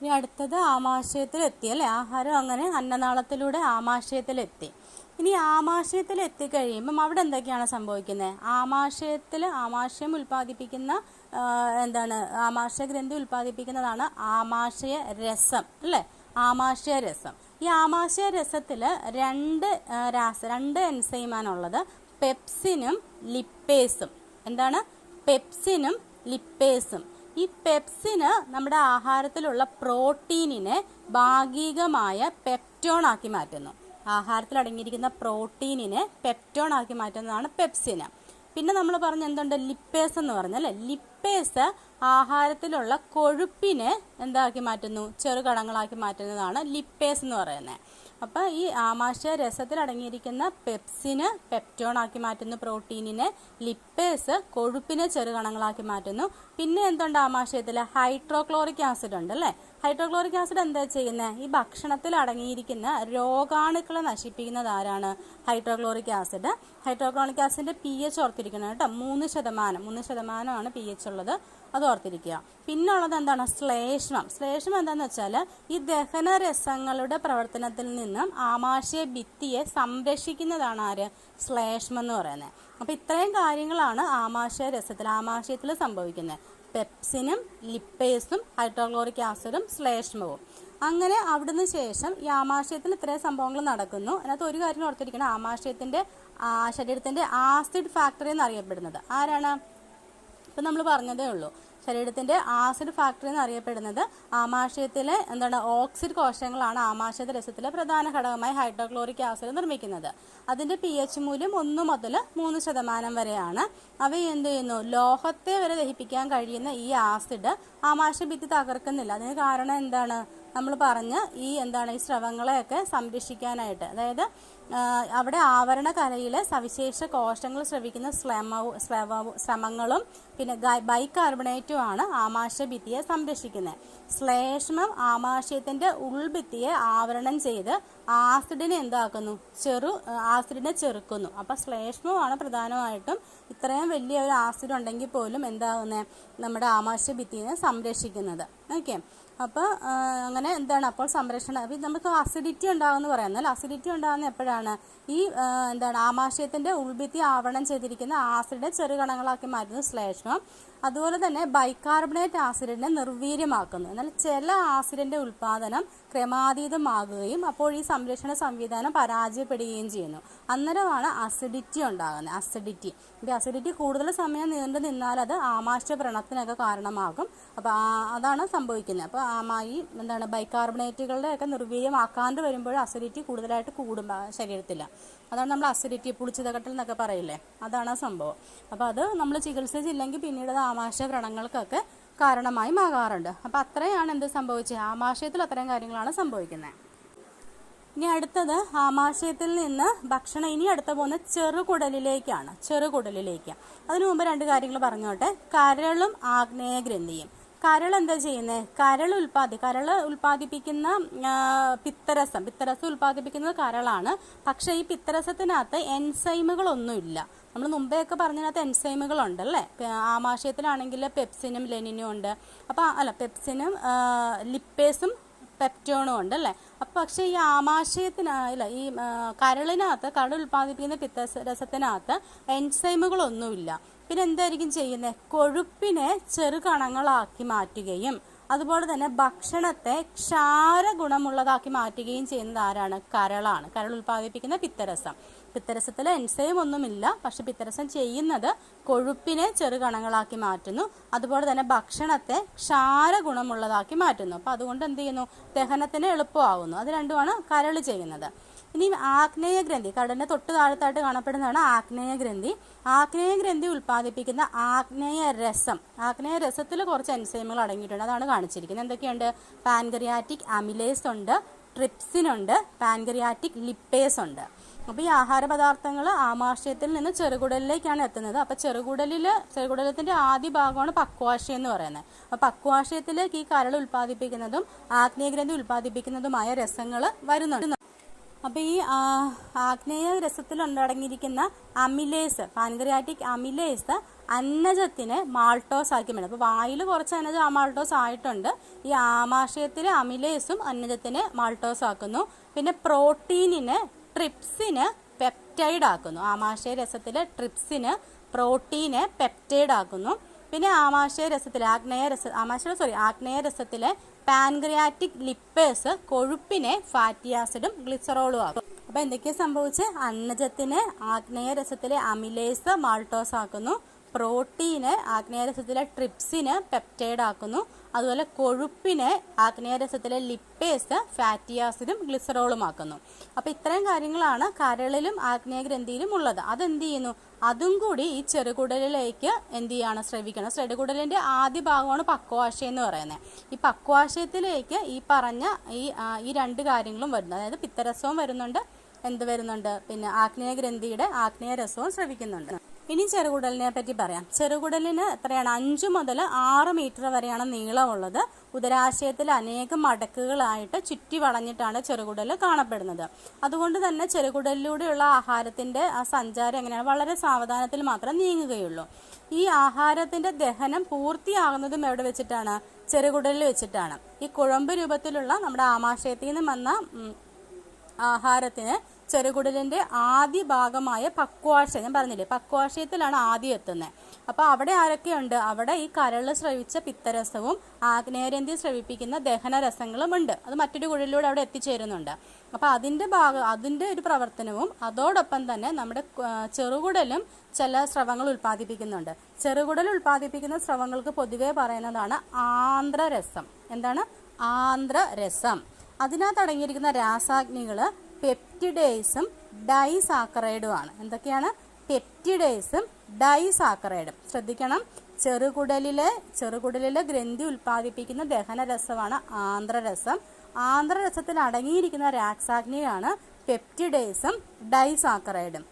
ഇനി അടുത്തത് ആമാശയത്തിലെത്തി അല്ലേ? ആഹാരം അങ്ങനെ അന്നനാളത്തിലൂടെ ആമാശയത്തിലെത്തി ഇനി ആമാശയത്തിൽ എത്തിക്കഴിയുമ്പം അവിടെ എന്തൊക്കെയാണ് സംഭവിക്കുന്നത്? ആമാശയത്തിൽ ആമാശയം ഉൽപ്പാദിപ്പിക്കുന്ന എന്താണ്? ആമാശയ ഗ്രന്ഥി ഉൽപ്പാദിപ്പിക്കുന്നതാണ് ആമാശയ രസം അല്ലേ? ആമാശയ രസം ഈ ആമാശയ രസത്തിൽ രണ്ട് രാസ രണ്ട് എൻസൈമാണുള്ളത് പെപ്സിനും ലിപ്പേസും എന്താണ്? പെപ്സിനും ലിപ്പേസും ഈ പെപ്സിന് നമ്മുടെ ആഹാരത്തിലുള്ള പ്രോട്ടീനിനെ ഭാഗികമായ പെപ്റ്റോൺ ആക്കി മാറ്റുന്നു. ആഹാരത്തിൽ അടങ്ങിയിരിക്കുന്ന പ്രോട്ടീനിനെ പെപ്റ്റോൺ ആക്കി മാറ്റുന്നതാണ് പെപ്സിന് പിന്നെ നമ്മൾ പറഞ്ഞ എന്തുണ്ട്? ലിപ്പേസ് എന്ന് പറഞ്ഞല്ലേ ലിപ്പേസ് ആഹാരത്തിലുള്ള കൊഴുപ്പിനെ എന്താക്കി മാറ്റുന്നു? ചെറുകടങ്ങളാക്കി മാറ്റുന്നതാണ് ലിപ്പേസ് എന്ന് പറയുന്നത്. അപ്പോൾ ഈ ആമാശയ രസത്തിൽ അടങ്ങിയിരിക്കുന്ന പെപ്സിന് പെപ്റ്റോൺ ആക്കി മാറ്റുന്ന പ്രോട്ടീനിനെ ലിപ്പേസ് കൊഴുപ്പിനെ ചെറുകണങ്ങളാക്കി മാറ്റുന്നു. പിന്നെ എന്തുണ്ട് ആമാശയത്തിൽ ഹൈഡ്രോക്ലോറിക് ആസിഡ് ഉണ്ട് അല്ലേ? ഹൈഡ്രോക്ലോറിക് ആസിഡ് എന്താ ചെയ്യുന്നത് ഈ ഭക്ഷണത്തിൽ അടങ്ങിയിരിക്കുന്ന രോഗാണുക്കളെ നശിപ്പിക്കുന്നത് ആരാണ്? Hydrochloric acid. ഹൈഡ്രോക്ലോറിക് ആസിഡിന്റെ പി എച്ച് ഓർത്തിരിക്കണം കേട്ടോ. മൂന്ന് ശതമാനം. മൂന്ന് ശതമാനമാണ് പി എച്ച് ഉള്ളത്. അത് ഓർത്തിരിക്കുക. പിന്നുള്ളത് എന്താണ്? ശ്ലേഷ്മം. ശ്ലേഷ്മം എന്താണെന്ന് വെച്ചാൽ ഈ ദഹനരസങ്ങളുടെ പ്രവർത്തനത്തിൽ നിന്നും ആമാശയ ഭിത്തിയെ സംരക്ഷിക്കുന്നതാണ് ആര്? ശ്ലേഷ്മം എന്ന് പറയുന്നത്. അപ്പോൾ ഇത്രയും കാര്യങ്ങളാണ് ആമാശയ രസത്തിൽ ആമാശയത്തിൽ സംഭവിക്കുന്നത്. പെപ്സിനും ലിപ്പേസും ഹൈഡ്രോക്ലോറിക് ആസിഡും ശ്ലേഷ്മവും. അങ്ങനെ അവിടുന്ന് ശേഷം ഈ ആമാശയത്തിൽ ഇത്രയും സംഭവങ്ങൾ നടക്കുന്നു. അതിനകത്ത് ഒരു കാര്യം ഓർത്തിരിക്കണം. ആമാശയത്തിന്റെ ശരീരത്തിന്റെ ആസിഡ് ഫാക്ടറി എന്നറിയപ്പെടുന്നത്. ആരാണ്? ഇപ്പം നമ്മൾ പറഞ്ഞതേ ഉള്ളൂ. ശരീരത്തിന്റെ ആസിഡ് ഫാക്ടറി എന്ന് അറിയപ്പെടുന്നത് ആമാശയത്തിലെ എന്താണ് ഓക്സിഡ് കോശങ്ങളാണ് ആമാശയ രസത്തിലെ പ്രധാന ഘടകമായി ഹൈഡ്രോക്ലോറിക് ആസിഡ് നിർമ്മിക്കുന്നത്. അതിന്റെ പി എച്ച് മൂല്യം ഒന്ന് മുതൽ മൂന്ന് ശതമാനം വരെയാണ്. അവ എന്ത് ചെയ്യുന്നു? ലോഹത്തെ വരെ ദഹിപ്പിക്കാൻ കഴിയുന്ന ഈ ആസിഡ് ആമാശയ ഭിത്തി തകർക്കുന്നില്ല. അതിന് കാരണം എന്താണ്? നമ്മൾ പറഞ്ഞ് ഈ എന്താണ് ഈ സ്രവങ്ങളെയൊക്കെ സംരക്ഷിക്കാനായിട്ട്. അതായത് അവിടെ ആവരണ കലയിലെ സവിശേഷ കോശങ്ങൾ ശ്രവിക്കുന്ന സ്ലമവും ശ്രമങ്ങളും പിന്നെ ബൈകാർബണേറ്റും ആണ് ആമാശയ ഭിത്തിയെ സംരക്ഷിക്കുന്നത് ശ്ലേഷ്മം ആമാശയത്തിന്റെ ഉൾഭിത്തിയെ ആവരണം ചെയ്ത് ആസിഡിനെ എന്താക്കുന്നു? ചെറു ആസിഡിനെ ചെറുക്കുന്നു. അപ്പൊ ശ്ലേഷ്മമാണ് പ്രധാനമായിട്ടും ഇത്രയും വലിയ ഒരു ആസിഡ് ഉണ്ടെങ്കിൽ പോലും എന്താകുന്നത് നമ്മുടെ ആമാശയ ഭിത്തിയെ സംരക്ഷിക്കുന്നത്. ഓക്കെ. അപ്പോൾ അങ്ങനെ എന്താണ് അപ്പോൾ സംരക്ഷണം? അപ്പം നമുക്ക് അസിഡിറ്റി ഉണ്ടാകുമെന്ന് പറയുന്നത് അസിഡിറ്റി ഉണ്ടാകുന്ന എപ്പോഴാണ്? ഈ എന്താണ് ആമാശയത്തിന്റെ ഉൾഭിത്തി ആവരണം ചെയ്തിരിക്കുന്ന ആസിഡ് ചെറുകണങ്ങളാക്കി മാറ്റുന്ന ശ്ലേഷ്മം. അതുപോലെ തന്നെ ബൈകാർബണേറ്റ് ആസിഡിനെ നിർവീര്യമാക്കുന്നു. എന്നാൽ ചില ആസിഡിന്റെ ഉൽപാദനം ക്രമാതീതമാകുകയും അപ്പോൾ ഈ സംരക്ഷണ സംവിധാനം പരാജയപ്പെടുകയും ചെയ്യുന്നു. അന്നേരമാണ് അസിഡിറ്റി ഉണ്ടാകുന്നത് അസിഡിറ്റി ഈ അസിഡിറ്റി കൂടുതൽ സമയം നീണ്ടു നിന്നാൽ അത് ആമാശയ വ്രണത്തിനൊക്കെ കാരണമാകും. അപ്പോൾ അതാണ് സംഭവിക്കുന്നത്. അപ്പോൾ ആമായി എന്താണ് ബൈകാർബണേറ്റുകളുടെ ഒക്കെ നിർവീര്യമാക്കാണ്ട് വരുമ്പോൾ അസിഡിറ്റി കൂടുതലായിട്ട് കൂടും ശരീരത്തിൽ അതാണ് നമ്മൾ അസിഡിറ്റി പുളിച്ചിതകട്ടൽ എന്നൊക്കെ പറയില്ലേ? അതാണ് ആ സംഭവം. അപ്പോൾ അത് നമ്മൾ ചികിത്സിച്ചില്ലെങ്കിൽ പിന്നീട് അത് ആമാശയ വ്രണങ്ങൾക്കൊക്കെ കാരണമായി മാറാറുണ്ട്. അപ്പോൾ അത്രയാണ് എന്ത് സംഭവിച്ചത് ആമാശയത്തിൽ അത്രയും കാര്യങ്ങളാണ് സംഭവിക്കുന്നത് ഇനി അടുത്തത് ആമാശയത്തിൽ നിന്ന് ഭക്ഷണം ഇനി അടുത്ത പോകുന്ന ചെറുകുടലിലേക്കാണ്. ചെറുകുടലിലേക്ക്. അതിനു മുമ്പ് രണ്ട് കാര്യങ്ങൾ പറഞ്ഞോട്ടെ. കരളും ആഗ്നേയഗ്രന്ഥിയും. കരൾ എന്താ ചെയ്യുന്നത് കരൾ ഉൽപ്പാദി കരൾ ഉൽപ്പാദിപ്പിക്കുന്ന പിത്തരസം. പിത്തരസം ഉൽപ്പാദിപ്പിക്കുന്നത് കരളാണ്. പക്ഷേ ഈ പിത്തരസത്തിനകത്ത് എൻസൈമുകളൊന്നുമില്ല. നമ്മൾ മുമ്പേ ഒക്കെ പറഞ്ഞതിനകത്ത് എൻസൈമുകളുണ്ട് അല്ലേ ആമാശയത്തിലാണെങ്കിൽ പെപ്സിനും ലെനിനും ഉണ്ട്. അപ്പോൾ അല്ല പെപ്സിനും ലിപ്പേസും പെപ്റ്റോണും ഉണ്ട് അല്ലേ അപ്പം പക്ഷേ ഈ ആമാശയത്തിന് ഇല്ല ഈ കരളിനകത്ത് കരൾ ഉൽപ്പാദിപ്പിക്കുന്ന പിത്തരസത്തിനകത്ത് എൻസൈമുകളൊന്നുമില്ല. പിന്നെ എന്തായിരിക്കും ചെയ്യുന്നത് കൊഴുപ്പിനെ ചെറുകണങ്ങളാക്കി മാറ്റുകയും അതുപോലെ തന്നെ ഭക്ഷണത്തെ ക്ഷാര ഗുണമുള്ളതാക്കി മാറ്റുകയും ചെയ്യുന്നത് ആരാണ്? കരളാണ്. കരൾ ഉൽപ്പാദിപ്പിക്കുന്ന പിത്തരസം. പിത്തരസത്തിൽ എൻസൈം ഒന്നുമില്ല പക്ഷെ പിത്തരസം ചെയ്യുന്നത് കൊഴുപ്പിനെ ചെറുകണങ്ങളാക്കി മാറ്റുന്നു അതുപോലെ തന്നെ ഭക്ഷണത്തെ ക്ഷാര ഗുണമുള്ളതാക്കി മാറ്റുന്നു. അപ്പോൾ അതുകൊണ്ട് എന്ത് ചെയ്യുന്നു? ദഹനത്തിന് എളുപ്പമാകുന്നു അത് രണ്ടുമാണ് കരൾ ചെയ്യുന്നത്. ഇനി ആഗ്നേയ ഗ്രന്ഥി കടലിന്റെ തൊട്ട് താഴത്തായിട്ട് കാണപ്പെടുന്നതാണ് ആഗ്നേയ ഗ്രന്ഥി. ആഗ്നേയ ഗ്രന്ഥി ഉൽപ്പാദിപ്പിക്കുന്ന ആഗ്നേയ രസം ആഗ്നേയ രസത്തിൽ കുറച്ച് എൻസൈമുകൾ അടങ്ങിയിട്ടുണ്ട് അതാണ് കാണിച്ചിരിക്കുന്നത്. എന്തൊക്കെയുണ്ട്? പാൻക്രിയാറ്റിക് അമിലേസ് ഉണ്ട് ട്രിപ്സിൻ ഉണ്ട് പാൻക്രിയാറ്റിക് ലിപ്പേസ് ഉണ്ട്. അപ്പോൾ ഈ ആഹാര പദാർത്ഥങ്ങൾ ആമാശയത്തിൽ നിന്ന് ചെറുകുടലിലേക്കാണ് എത്തുന്നത്. അപ്പോൾ ചെറുകുടലിൽ ചെറുകുടലത്തിന്റെ ആദ്യ ഭാഗമാണ് പക്വാശയം എന്ന് പറയുന്നത്. അപ്പോൾ പക്വാശയത്തിലേക്ക് ഈ കരൾ ഉൽപ്പാദിപ്പിക്കുന്നതും ആഗ്നേയഗ്രന്ഥി ഉൽപ്പാദിപ്പിക്കുന്നതുമായ രസങ്ങൾ വരുന്നുണ്ട്. അപ്പോൾ ഈ ആഗ്നേയ രസത്തിൽ ഉണ്ടടങ്ങിയിരിക്കുന്ന അമിലേസ് പാൻക്രിയാറ്റിക് അമിലേസ് അന്നജത്തിനെ മാൾട്ടോസ് ആക്കി മാറ്റും അപ്പോൾ വായിൽ കുറച്ച് അന്നജം മാൾട്ടോസ് ആയിട്ടുണ്ട്. ഈ ആമാശയത്തിലെ അമിലേസും അന്നജത്തിനെ മാൾട്ടോസ് ആക്കുന്നു. പിന്നെ പ്രോട്ടീനിനെ ട്രിപ്സിന് പെപ്റ്റൈഡ് ആക്കുന്നു. ആമാശയ രസത്തിലെ ട്രിപ്സിന് പ്രോട്ടീന് പെപ്റ്റൈഡ് ആക്കുന്നു. പിന്നെ ആമാശയ രസത്തിൽ ആഗ്നേയ രസ ആമാശയ സോറി ആഗ്നേയ രസത്തിലെ പാൻക്രിയാറ്റിക് ലിപ്പേഴ്സ് കൊഴുപ്പിനെ ഫാറ്റി ആസിഡും ഗ്ലിസറോളും ആക്കും. അപ്പൊ എന്തൊക്കെയാ സംഭവിച്ചത് അന്നജത്തിന് ആഗ്നേയ രസത്തിലെ അമിലേസ് മാൾട്ടോസ് ആക്കുന്നു. പ്രോട്ടീന് ആഗ്നേയരസത്തിലെ ട്രിപ്സിന് പെപ്റ്റൈഡ് ആക്കുന്നു. അതുപോലെ കൊഴുപ്പിന് ആഗ്നേയരസത്തിലെ ലിപ്പേസ് ഫാറ്റി ആസിഡും ഗ്ലിസറോളും ആക്കുന്നു. അപ്പോൾ ഇത്രയും കാര്യങ്ങളാണ് കരളിലും ആഗ്നേയഗ്രന്ഥിയിലും ഉള്ളത്. അതെന്ത് ചെയ്യുന്നു? അതും കൂടി ഈ ചെറുകുടലിലേക്ക് എന്ത് ചെയ്യാണ്? ശ്രവിക്കണം ചെറുകുടലിന്റെ ആദ്യ ഭാഗമാണ് പക്വാശയം എന്ന് പറയുന്നത്. ഈ പക്വാശയത്തിലേക്ക് ഈ പറഞ്ഞ ഈ ഈ രണ്ട് കാര്യങ്ങളും വരുന്നു. അതായത് പിത്തരസവും വരുന്നുണ്ട് എന്ത് വരുന്നുണ്ട്? പിന്നെ ആഗ്നേയ ഗ്രന്ഥിയുടെ ആഗ്നേയ രസവും ശ്രവിക്കുന്നുണ്ട് ഇനി ചെറുകുടലിനെ പറ്റി പറയാം. ചെറുകുടലിന് എത്രയാണ്? അഞ്ച് മുതൽ ആറ് മീറ്റർ വരെയാണ് നീളമുള്ളത്. ഉദരാശയത്തിൽ അനേകം മടക്കുകളായിട്ട് ചുറ്റി വളഞ്ഞിട്ടാണ് ചെറുകുടൽ കാണപ്പെടുന്നത്. അതുകൊണ്ട് തന്നെ ചെറുകുടലിലൂടെയുള്ള ആഹാരത്തിന്റെ ആ സഞ്ചാരം എങ്ങനെയാണ്? വളരെ സാവധാനത്തിൽ മാത്രം നീങ്ങുകയുള്ളൂ. ഈ ആഹാരത്തിന്റെ ദഹനം പൂർത്തിയാകുന്നതും എവിടെ വെച്ചിട്ടാണ്? ചെറുകുടലിൽ വെച്ചിട്ടാണ്. ഈ കുഴമ്പ് രൂപത്തിലുള്ള നമ്മുടെ ആമാശയത്തിൽ നിന്ന് വന്ന ആഹാരത്തിന് ചെറുകുടലിന്റെ ആദ്യ ഭാഗമായ പക്വാശയം ഞാൻ പറഞ്ഞില്ലേ പക്വാശയത്തിലാണ് ആദ്യം എത്തുന്നത്. അപ്പോൾ അവിടെ ആരൊക്കെയുണ്ട്? അവിടെ ഈ കരളിൽ ശ്രവിച്ച പിത്തരസവും ആഗ്നേയരന്തി ശ്രവിപ്പിക്കുന്ന ദഹനരസങ്ങളും ഉണ്ട് അത് മറ്റൊരു കുഴലിലൂടെ അവിടെ എത്തിച്ചേരുന്നുണ്ട്. അപ്പോൾ അതിന്റെ ഭാഗം അതിന്റെ ഒരു പ്രവർത്തനവും അതോടൊപ്പം തന്നെ നമ്മുടെ ചെറുകുടലും ചില സ്രവങ്ങൾ ഉൽപ്പാദിപ്പിക്കുന്നുണ്ട്. ചെറുകുടൽ ഉൽപ്പാദിപ്പിക്കുന്ന സ്രവങ്ങൾക്ക് പൊതുവേ പറയുന്നതാണ് ആന്ധ്രരസം എന്താണ്? ആന്ധ്രരസം അതിനകത്ത് അടങ്ങിയിരിക്കുന്ന രാസാഗ്നികൾ പെപ്റ്റിഡേസും ഡൈസാക്കറൈഡുമാണ് എന്തൊക്കെയാണ്? പെപ്റ്റിഡേസും ഡൈസാക്കറൈഡും ശ്രദ്ധിക്കണം. ചെറുകുടലിലെ ചെറുകുടലിലെ ഗ്രന്ഥി ഉൽപ്പാദിപ്പിക്കുന്ന ദഹനരസമാണ് ആന്ധ്രരസം ആന്ധ്രരസത്തിൽ അടങ്ങിയിരിക്കുന്ന രാക്സാഗ്നിയാണ് പെപ്റ്റിഡേസും ഡൈസാക്കറൈഡും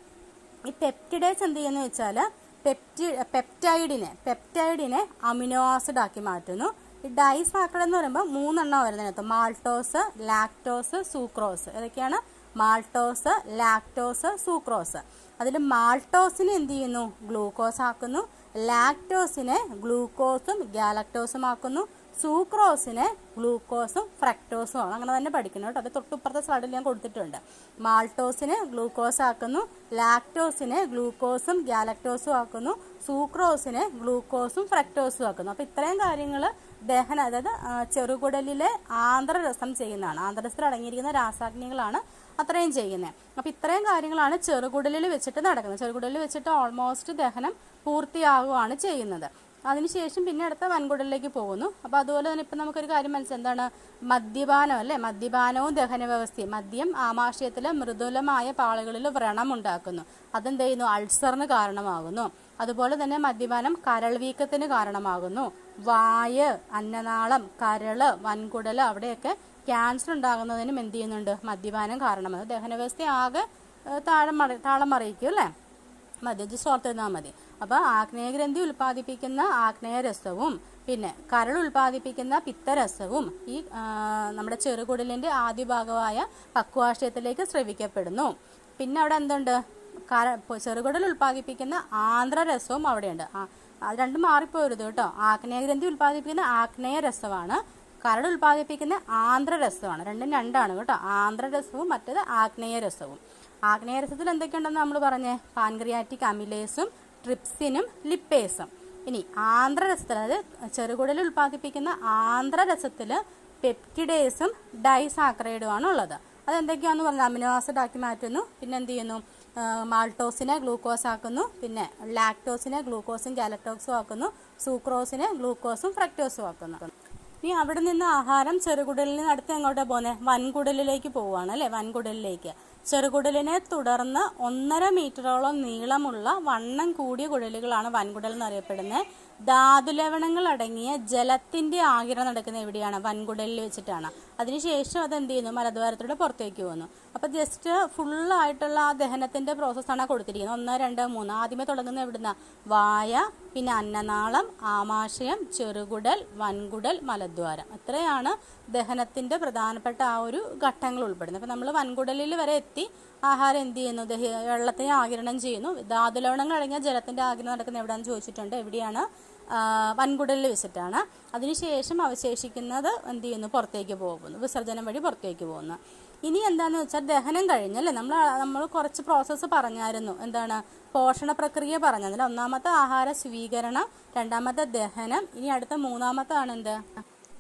ഈ പെപ്റ്റിഡേസ് എന്ത് ചെയ്യുന്നു വെച്ചാൽ പെപ്റ്റി പെപ്റ്റൈഡിനെ പെപ്റ്റൈഡിനെ അമിനോ ആസിഡ് ആക്കി മാറ്റുന്നു. ഈ ഡൈസാക്കറൈഡ് എന്ന് പറയുമ്പോൾ മൂന്നെണ്ണം വരുന്നതിനകത്ത് മാൾട്ടോസ് ലാക്ടോസ് സൂക്രോസ് ഏതൊക്കെയാണ് മാൾട്ടോസ് ലാക്ടോസ് സൂക്രോസ്. അതിൽ മാൾട്ടോസിനെ എന്ത് ചെയ്യുന്നു? ഗ്ലൂക്കോസ് ആക്കുന്നു. ലാക്ടോസിനെ ഗ്ലൂക്കോസും ഗാലക്ടോസും ആക്കുന്നു. സൂക്രോസിനെ ഗ്ലൂക്കോസും ഫ്രക്ടോസും ആണ്. അങ്ങനെ തന്നെ പഠിക്കണം കേട്ടോ. അത് തൊട്ടുപ്പുറത്തെ സ്ലൈഡിൽ ഞാൻ കൊടുത്തിട്ടുണ്ട്. മാൾട്ടോസിനെ ഗ്ലൂക്കോസ് ആക്കുന്നു. ലാക്ടോസിനെ ഗ്ലൂക്കോസും ഗാലക്ടോസും ആക്കുന്നു. സൂക്രോസിനെ ഗ്ലൂക്കോസും ഫ്രക്ടോസും ആക്കുന്നു. അപ്പോൾ ഇത്രയും കാര്യങ്ങൾ ദഹന അതായത് ചെറുകുടലിലെ ആന്ധ്രരസം ചെയ്യുന്നതാണ്. ആന്ധ്രരസത്തിൽ അടങ്ങിയിരിക്കുന്ന രാസാഗ്നികളാണ് അത്രയും ചെയ്യുന്നത് അപ്പോൾ ഇത്രയും കാര്യങ്ങളാണ് ചെറുകുടലിൽ വെച്ചിട്ട് നടക്കുന്നത്. ചെറുകുടലിൽ വെച്ചിട്ട് ഓൾമോസ്റ്റ് ദഹനം പൂർത്തിയാകുകയാണ് ചെയ്യുന്നത്. അതിനുശേഷം പിന്നെ അടുത്ത വൻകുടലിലേക്ക് പോകുന്നു. അപ്പോൾ അതുപോലെ തന്നെ ഇപ്പം നമുക്കൊരു കാര്യം മനസ്സിലായി. എന്താണ്? മദ്യപാനം അല്ലേ? മദ്യപാനവും ദഹന വ്യവസ്ഥയും. മദ്യം ആമാശയത്തിലെ മൃദുലമായ പാളുകളിൽ വ്രണം ഉണ്ടാക്കുന്നു. അതെന്ത് ചെയ്യുന്നു? അൾസറിന് കാരണമാകുന്നു. അതുപോലെ തന്നെ മദ്യപാനം കരൾ വീക്കത്തിന് കാരണമാകുന്നു. വായ് അന്നനാളം കരൾ വൻകുടൽ അവിടെയൊക്കെ ക്യാൻസർ ഉണ്ടാകുന്നതിനും എന്ത് ചെയ്യുന്നുണ്ട്? മദ്യപാനം കാരണമാണ് ദഹന വ്യവസ്ഥ ആകെ താഴം താളം മറി താളം മറിയിക്കും അല്ലേ? മതി ജസ്റ്റ് ഓർത്തിരുന്നാൽ മതി. അപ്പോൾ ആഗ്നേയഗ്രന്ഥി ഉൽപ്പാദിപ്പിക്കുന്ന ആഗ്നേയരസവും പിന്നെ കരൾ ഉൽപ്പാദിപ്പിക്കുന്ന പിത്തരസവും ഈ നമ്മുടെ ചെറുകുടലിന്റെ ആദ്യ ഭാഗമായ പക്വാശയത്തിലേക്ക് ശ്രവിക്കപ്പെടുന്നു. പിന്നെ അവിടെ എന്തുണ്ട്? കര ചെറുകുടൽ ഉൽപ്പാദിപ്പിക്കുന്ന ആന്ധ്രരസവും അവിടെയുണ്ട്. അത് രണ്ടും മാറിപ്പോരുത് കേട്ടോ. ആഗ്നേയഗ്രന്ഥി ഉൽപ്പാദിപ്പിക്കുന്ന ആഗ്നേയരസമാണ് കരൾ ഉൽപ്പാദിപ്പിക്കുന്ന ആന്ധ്രരസമാണ്. രണ്ടും രണ്ടാണ് കേട്ടോ. ആന്ധ്രരസവും മറ്റേത് ആഗ്നേയരസവും. ആഗ്നേയരസത്തിൽ എന്തൊക്കെയുണ്ടെന്ന് നമ്മൾ പറഞ്ഞേ? പാൻക്രിയാറ്റിക് അമിലേസും ട്രിപ്സിനും ലിപ്പേസും. ഇനി ആന്ധ്രരസത്തിൽ അതായത് ചെറുകുടലിൽ ഉൽപ്പാദിപ്പിക്കുന്ന ആന്ധ്രരസത്തിൽ പെപ്റ്റിഡേസും ഡൈസാക്രൈഡുമാണ് ഉള്ളത്. അതെന്തൊക്കെയാണെന്ന് പറഞ്ഞാൽ അമിനോ ആസിഡ് ആക്കി മാറ്റുന്നു. പിന്നെ എന്ത് ചെയ്യുന്നു? മാൾട്ടോസിനെ ഗ്ലൂക്കോസ് ആക്കുന്നു. പിന്നെ ലാക്ടോസിനെ ഗ്ലൂക്കോസും ഗാലക്ടോക്സും ആക്കുന്നു. സൂക്രോസിനെ ഗ്ലൂക്കോസും ഫ്രക്ടോസും ആക്കുന്നു. ഇനി അവിടെ നിന്ന് ആഹാരം ചെറുകുടലിൽ നിന്ന് അടുത്ത് എങ്ങോട്ടാണ് പോകുന്നത് വൻകുടലിലേക്ക് പോവുകയാണ് അല്ലേ? വൻകുടലിലേക്ക്. ചെറുകുടലിനെ തുടർന്ന് ഒന്നര മീറ്ററോളം നീളമുള്ള വണ്ണം കൂടിയ കുഴലുകളാണ് വൻകുടൽ എന്നറിയപ്പെടുന്നത് ധാതുലവണങ്ങൾ അടങ്ങിയ ജലത്തിന്റെ ആകിരണം നടക്കുന്ന എവിടെയാണ്? വൻകുടലിൽ വെച്ചിട്ടാണ്. അതിനുശേഷം അത് എന്ത് ചെയ്യുന്നു? മലദ്വാരത്തിലൂടെ പുറത്തേക്ക് പോകുന്നു. അപ്പോൾ ജസ്റ്റ് ഫുള്ളായിട്ടുള്ള ആ ദഹനത്തിന്റെ പ്രോസസ്സാണ് കൊടുത്തിരിക്കുന്നത്. ഒന്ന് രണ്ട് മൂന്ന്. ആദ്യമേ തുടങ്ങുന്നത് എവിടുന്ന? വായ പിന്നെ അന്നനാളം ആമാശയം ചെറുകുടൽ വൻകുടൽ മലദ്വാരം. അത്രയാണ് ദഹനത്തിന്റെ പ്രധാനപ്പെട്ട ആ ഒരു ഘട്ടങ്ങൾ ഉൾപ്പെടുന്നത്. അപ്പോൾ നമ്മൾ വൻകുടലിൽ വരെ എത്തി. ആഹാരം എന്ത് ചെയ്യുന്നു? ദഹി വെള്ളത്തിനെ ആകിരണം ചെയ്യുന്നു. ധാതുലവണം അടങ്ങിയ ജലത്തിന്റെ ആകിരണം നടക്കുന്ന എവിടെയാണെന്ന് ചോദിച്ചിട്ടുണ്ട്. എവിടെയാണ്? വൻകുടലിൽ വെച്ചിട്ടാണ്. അതിനുശേഷം അവശേഷിക്കുന്നത് എന്ത് ചെയ്യുന്നു? പുറത്തേക്ക് പോകുന്നു. വിസർജനം വഴി പുറത്തേക്ക് പോകുന്നു. ഇനി എന്താണെന്ന് വെച്ചാൽ ദഹനം കഴിഞ്ഞല്ലേ നമ്മൾ നമ്മൾ കുറച്ച് പ്രോസസ്സ് പറഞ്ഞായിരുന്നു. എന്താണ്? പോഷണ പ്രക്രിയ പറഞ്ഞതിൽ ഒന്നാമത്തെ ആഹാര സ്വീകരണം രണ്ടാമത്തെ ദഹനം ഇനി അടുത്ത മൂന്നാമത്താണ് എന്ത്?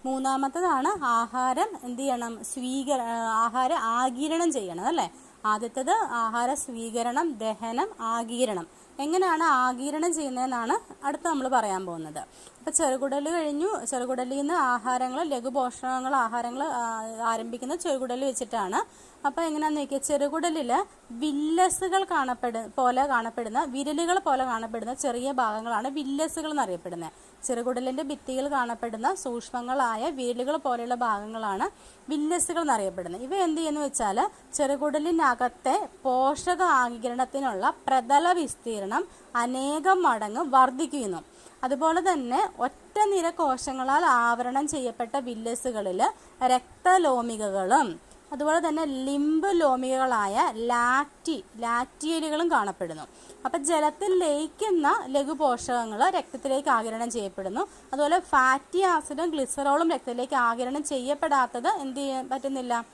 മൂന്നാമത്തതാണ് ആഹാരം എന്ത് ചെയ്യണം? സ്വീകര ആഹാരം ആഗിരണം ചെയ്യണം അല്ലേ? ആദ്യത്തേത് ആഹാര സ്വീകരണം ദഹനം ആഗീരണം. എങ്ങനെയാണ് ആഗീരണം ചെയ്യുന്നതെന്നാണ് അടുത്ത് നമ്മൾ പറയാൻ പോകുന്നത്. അപ്പോൾ ചെറുകുടൽ കഴിഞ്ഞു. ചെറുകുടലിൽ നിന്ന് ആഹാരങ്ങൾ ലഘുപോഷണങ്ങൾ ആഹാരങ്ങൾ ആരംഭിക്കുന്ന ചെറുകുടൽ വെച്ചിട്ടാണ്. അപ്പോൾ എങ്ങനെയാണെന്ന് നോക്കിയാൽ ചെറുകുടലിൽ വില്ലസുകൾ കാണപ്പെടു പോലെ കാണപ്പെടുന്ന വിരലുകൾ പോലെ കാണപ്പെടുന്ന ചെറിയ ഭാഗങ്ങളാണ് വില്ലസുകൾ എന്നറിയപ്പെടുന്നത് ചെറുകുടലിന്റെ ഭിത്തിയിൽ കാണപ്പെടുന്ന സൂക്ഷ്മങ്ങളായ വിരലുകൾ പോലെയുള്ള ഭാഗങ്ങളാണ് വില്ലസുകൾ എന്നറിയപ്പെടുന്നത് ഇവ എന്ത് ചെയ്യുന്നു വെച്ചാൽ ചെറുകുടലിനകത്തെ പോഷക ആഗിരണത്തിനുള്ള പ്രതല വിസ്തീർണം അനേകം മടങ്ങ് വർദ്ധിക്കുന്നു. അതുപോലെ തന്നെ ഒറ്റ നിര കോശങ്ങളാൽ ആവരണം ചെയ്യപ്പെട്ട വില്ലസുകളിൽ രക്തലോമികകളും അതുപോലെ തന്നെ ലിംബ് ലോമികകളായ ലാറ്റി ലാറ്റിയലുകളും കാണപ്പെടുന്നു. അപ്പം ജലത്തിൽ ലയിക്കുന്ന ലഘുപോഷകങ്ങൾ രക്തത്തിലേക്ക് ആകിരണം ചെയ്യപ്പെടുന്നു. അതുപോലെ ഫാറ്റി ആസിഡും ഗ്ലിസറോളും രക്തത്തിലേക്ക് ആകിരണം ചെയ്യപ്പെടാത്തത് എന്ത് ചെയ്യാൻ പറ്റുന്നില്ല?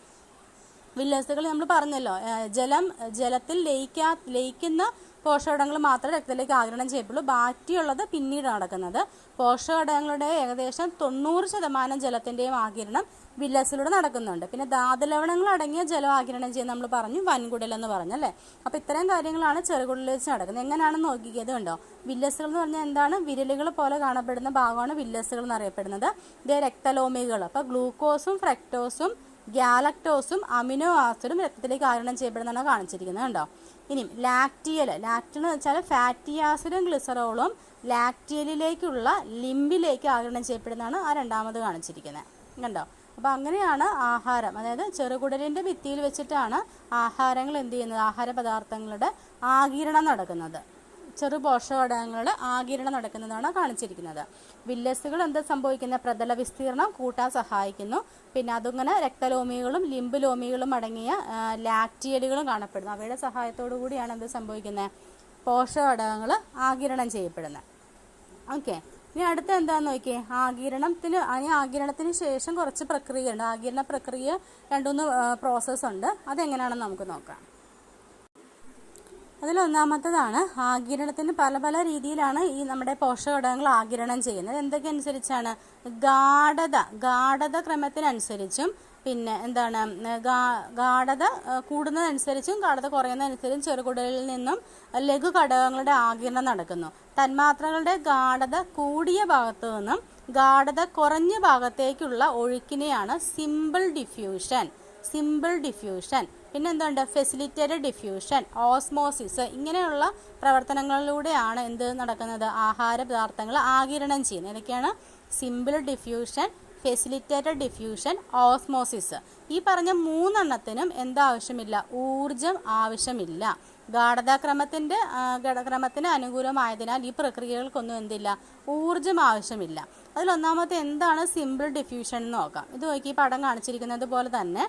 വില്ലസുകൾ നമ്മൾ പറഞ്ഞല്ലോ ജലം ജലത്തിൽ ലയിക്കാ ലയിക്കുന്ന പോഷകഘടകങ്ങൾ മാത്രമേ രക്തത്തിലേക്ക് ആഗിരണം ചെയ്യപ്പെടുള്ളൂ ബാക്കിയുള്ളത് പിന്നീട് നടക്കുന്നത്. പോഷകഘടകങ്ങളുടെ ഏകദേശം തൊണ്ണൂറ് ശതമാനം ജലത്തിന്റെയും ആഗിരണം വില്ലസിലൂടെ നടക്കുന്നുണ്ട്. പിന്നെ ധാതുലവണങ്ങൾ അടങ്ങിയ ജലം ആഗിരണം ചെയ്യുന്ന നമ്മൾ പറഞ്ഞു വൻകുടൽ എന്ന് പറഞ്ഞല്ലേ അപ്പോൾ ഇത്തരം കാര്യങ്ങളാണ് ചെറുകുടലിൽ വെച്ച് നടക്കുന്നത്. എങ്ങനെയാണെന്ന് നോക്കിയത് ഉണ്ടോ വില്ലസുകൾ എന്ന് പറഞ്ഞാൽ എന്താണ്? വിരലുകൾ പോലെ കാണപ്പെടുന്ന ഭാഗമാണ് വില്ലസുകൾ എന്നറിയപ്പെടുന്നത്. ഇത് രക്തലോമികൾ. അപ്പോൾ ഗ്ലൂക്കോസും ഫ്രക്ടോസും ഗ്യാലക്ടോസും അമിനോ ആസിഡും രക്തത്തിലേക്ക് ആഗിരണം ചെയ്യപ്പെടുന്നതാണ് കാണിച്ചിരിക്കുന്നത് കണ്ടോ? ഇനി ലാക്റ്റിയൽ ലാക്റ്റിൻ എന്ന് വെച്ചാൽ ഫാറ്റി ആസിഡും ഗ്ലിസറോളും ലാക്റ്റിയലിലേക്കുള്ള ലിംബിലേക്ക് ആഗിരണം ചെയ്യപ്പെടുന്നതാണ് ആ രണ്ടാമത് കാണിച്ചിരിക്കുന്നത്. കണ്ടോ? അപ്പോൾ അങ്ങനെയാണ് ആഹാരം. അതായത് ചെറുകുടലിന്റെ ഭിത്തിയിൽ വെച്ചിട്ടാണ് ആഹാരങ്ങൾ എന്ത് ചെയ്യുന്നത്? ആഹാര പദാർത്ഥങ്ങളുടെ ആകിരണം നടക്കുന്നത്. ചെറു പോഷകഘടകങ്ങളുടെ ആകിരണം നടക്കുന്നതാണ് കാണിച്ചിരിക്കുന്നത്. വില്ലസുകൾ എന്ത് സംഭവിക്കുന്ന പ്രതല വിസ്തീർണം കൂട്ടാൻ സഹായിക്കുന്നു. പിന്നെ അതിങ്ങനെ രക്തലോമികളും ലിംബ് ലോമികളും അടങ്ങിയ ലാക്ടിയലുകളും കാണപ്പെടുന്നു. അവയുടെ സഹായത്തോടു കൂടിയാണ് എന്ത് സംഭവിക്കുന്നത്? പോഷകഘടകങ്ങൾ ആകിരണം ചെയ്യപ്പെടുന്നത്. ഓക്കെ. ഇനി അടുത്ത എന്താന്ന് നോക്കിയേ? ആകിരണത്തിന് അതിന് ആകിരണത്തിന് ശേഷം കുറച്ച് പ്രക്രിയ ഉണ്ട് ആകിരണ പ്രക്രിയ രണ്ടുമൂന്ന് പ്രോസസ്സ് ഉണ്ട്. അതെങ്ങനെയാണെന്ന് നമുക്ക് നോക്കാം. അതിലൊന്നാമത്തതാണ് ആകിരണത്തിന് പല പല രീതിയിലാണ് ഈ നമ്മുടെ പോഷകഘടകങ്ങൾ ആകിരണം ചെയ്യുന്നത്. എന്തൊക്കെ അനുസരിച്ചാണ്? ഗാഠത ഗാഠത ക്രമത്തിനനുസരിച്ചും പിന്നെ എന്താണ് ഗാഠത കൂടുന്നതനുസരിച്ചും ഗാഠത കുറയുന്നതനുസരിച്ചും ചെറുകുടലിൽ നിന്നും ലഘു ഘടകങ്ങളുടെ ആകിരണം നടക്കുന്നു. തന്മാത്രകളുടെ ഗാഠത കൂടിയ ഭാഗത്തു നിന്നും ഗാഠത കുറഞ്ഞ ഭാഗത്തേക്കുള്ള ഒഴുക്കിനെയാണ് സിമ്പിൾ ഡിഫ്യൂഷൻ. Simple diffusion. പിന്നെ എന്തുണ്ട് ഫെസിലിറ്റേറ്റഡ് ഡിഫ്യൂഷൻ ഓസ്മോസിസ് ഇങ്ങനെയുള്ള പ്രവർത്തനങ്ങളിലൂടെയാണ് എന്ത് നടക്കുന്നത്? ആഹാര പദാർത്ഥങ്ങൾ ആകിരണം ചെയ്യുന്നത്. ഇതൊക്കെയാണ് simple diffusion facilitated diffusion osmosis ഈ പറഞ്ഞ മൂന്നെണ്ണത്തിനും എന്താവശ്യമില്ല? ഊർജം ആവശ്യമില്ല. ഗാഠതാക്രമത്തിന്റെ ഘടക്രമത്തിന് അനുകൂലമായതിനാൽ ഈ പ്രക്രിയകൾക്കൊന്നും എന്തില്ല? ഊർജം ആവശ്യമില്ല. അതിലൊന്നാമത്തെ എന്താണ്? സിമ്പിൾ ഡിഫ്യൂഷൻ എന്ന് നോക്കാം. ഇത് നോക്കി ഈ പടം കാണിച്ചിരിക്കുന്നത് പോലെ തന്നെ